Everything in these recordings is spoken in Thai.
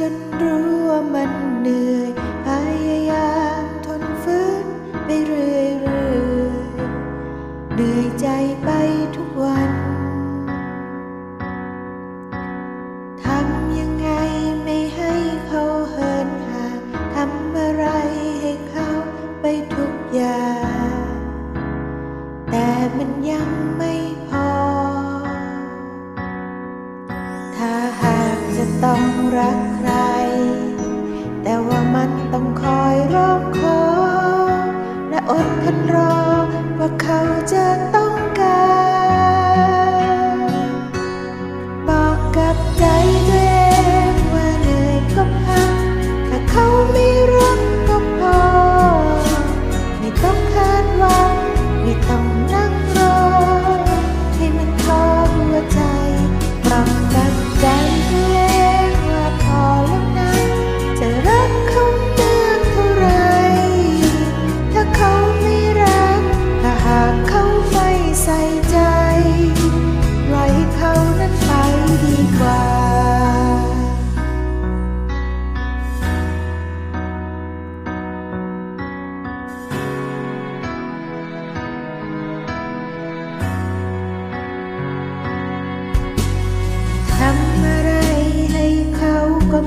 จนรู้ว่ามันเหนื่อย ร้องขอและอดทนรอว่าเขาจะต้อง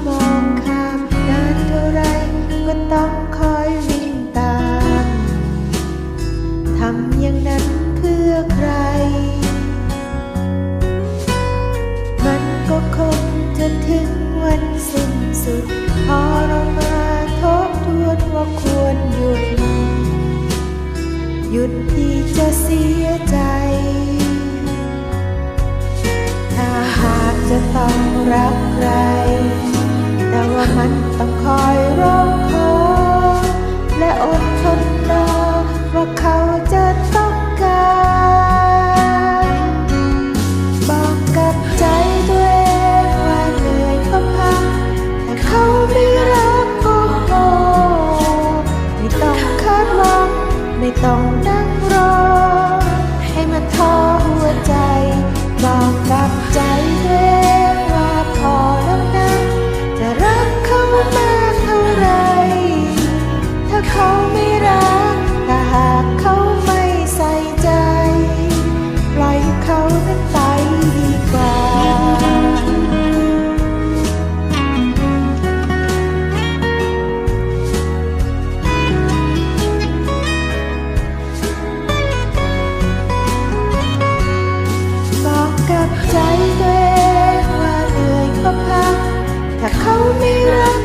มองข้ามนานเท่าไรก็ต้องคอยวิ่งตาม ทำอย่างนั้นเพื่อใคร มันก็คงจะถึงวันสิ้นสุด พอเรามาทบทวนว่าควรหยุด หยุดที่จะเสียใจถ้าหากจะต้องรักใคร แต่ว่ามันต้องคอยรอคอยและอดทนรอว่าเขาจะต้องการบอกกับใจตัวเองว่าเหนื่อยก็พักแต่เขาไม่รักก็พอไม่ต้องคาดหวังไม่ต้อง ถ้าเขาไม่รัก